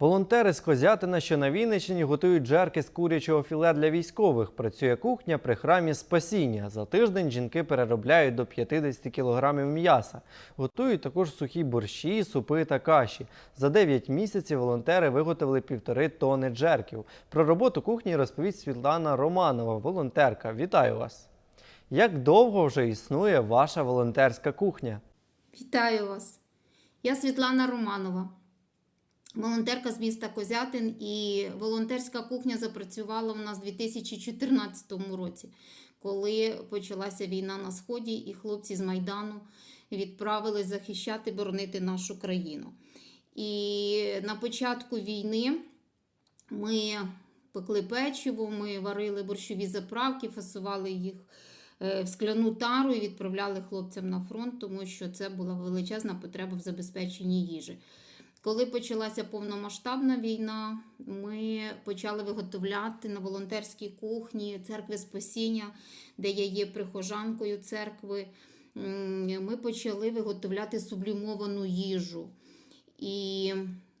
Волонтери з Козятина, що на Вінниччині, готують джерки з курячого філе для військових. Працює кухня при храмі Спасіння. За тиждень жінки переробляють до 50 кілограмів м'яса. Готують також сухі борщі, супи та каші. За 9 місяців волонтери виготовили півтори тони джерків. Про роботу кухні розповість Світлана Романова, волонтерка. Вітаю вас! Як довго вже існує ваша волонтерська кухня? Вітаю вас! Я Світлана Романова, волонтерка з міста Козятин, і волонтерська кухня запрацювала у нас у 2014 році, коли почалася війна на Сході, і хлопці з Майдану відправились захищати, боронити нашу країну. І на початку війни ми пекли печиво, ми варили борщові заправки, фасували їх е, в скляну тару і відправляли хлопцям на фронт, тому що це була величезна потреба в забезпеченні їжі. Коли почалася повномасштабна війна, ми почали виготовляти на волонтерській кухні церкви Спасіння, де я є прихожанкою церкви. Ми почали виготовляти сублімовану їжу. І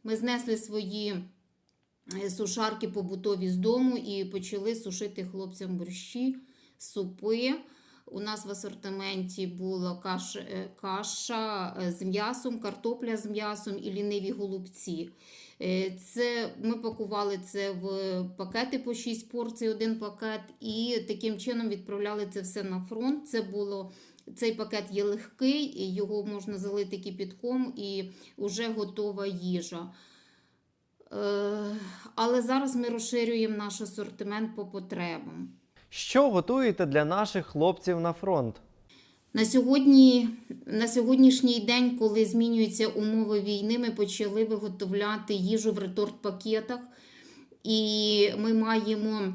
ми знесли свої е, сушарки побутові з дому і почали сушити хлопцям борщі, супи. У нас в асортименті була каш, е, каша е, з м'ясом, картопля з м'ясом і ліниві голубці. Е, Це ми пакували це в пакети по 6 порцій, один пакет, і таким чином відправляли це все на фронт. Це було цей пакет є легкий, його можна залити кипятком і вже готова їжа. Але зараз ми розширюємо наш асортимент по потребам. Що готуєте для наших хлопців на фронт? На, сьогодні, на сьогоднішній день, коли змінюються умови війни, ми почали виготовляти їжу в реторт-пакетах. І ми маємо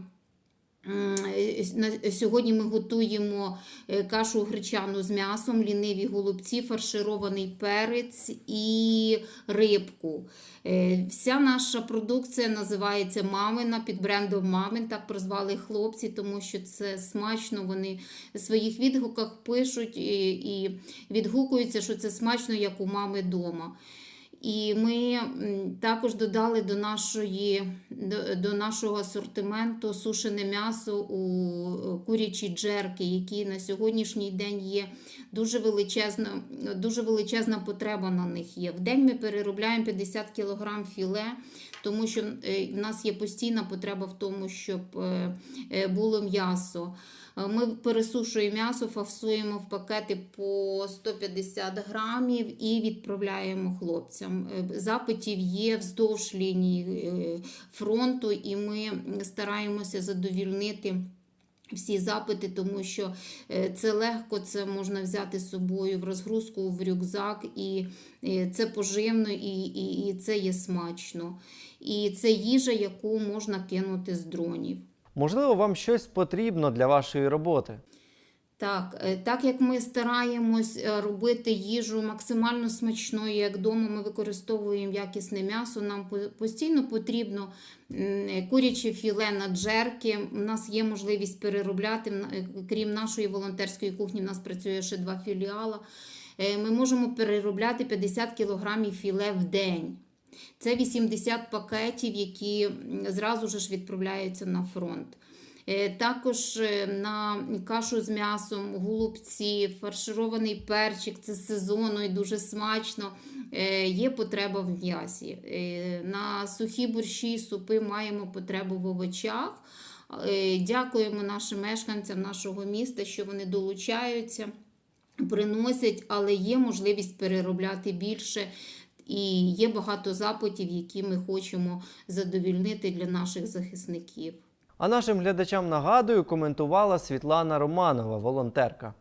сьогодні ми готуємо е, кашу гречану з м'ясом, ліниві голубці, фарширований перець і рибку. Е, Вся наша продукція називається Мамина під брендом Мамин. Так прозвали хлопці, тому що це смачно. Вони в своїх відгуках пишуть і відгукуються, що це смачно, як у мами вдома. І ми також додали до, нашої, до, до нашого асортименту сушене м'ясо у е, курячі джерки, які на сьогоднішній день є дуже величезна, дуже величезна потреба на них є. В день ми переробляємо 50 кг філе, тому що е, в нас є постійна потреба в тому, щоб е, було м'ясо. Е, Ми пересушуємо м'ясо, фасуємо в пакети по 150 грамів і відправляємо хлопцям. Е, Запитів є вздовж лінії е, фронту, і ми стараємося задовільнити. Всі запити, тому що це легко, це можна взяти з собою в розгрузку, в рюкзак, і це поживно, і, і, і це є смачно. І це їжа, яку можна кинути з дронів. Можливо, вам щось потрібно для вашої роботи. Так, е, так як ми стараємось е, робити їжу максимально смачною, як вдома, ми використовуємо якісне м'ясо. Нам постійно потрібно куряче філе на джерки. У нас є можливість переробляти. Е, Крім нашої волонтерської кухні, в нас працює ще два філіала. Е, Ми можемо переробляти 50 кг філе в день. Це 80 пакетів, які зразу ж відправляються на фронт. Е, Також е, на кашу з м'ясом, голубці, фарширований перчик, це сезонно і дуже смачно. Е, Є потреба в м'ясі. На сухі борщі, супи маємо потребу в овочах. Дякуємо нашим мешканцям нашого міста, що вони долучаються, приносять, але є можливість переробляти більше. І є багато запитів, які ми хочемо задовільнити для наших захисників. А нашим глядачам нагадую, коментувала Світлана Романова, волонтерка.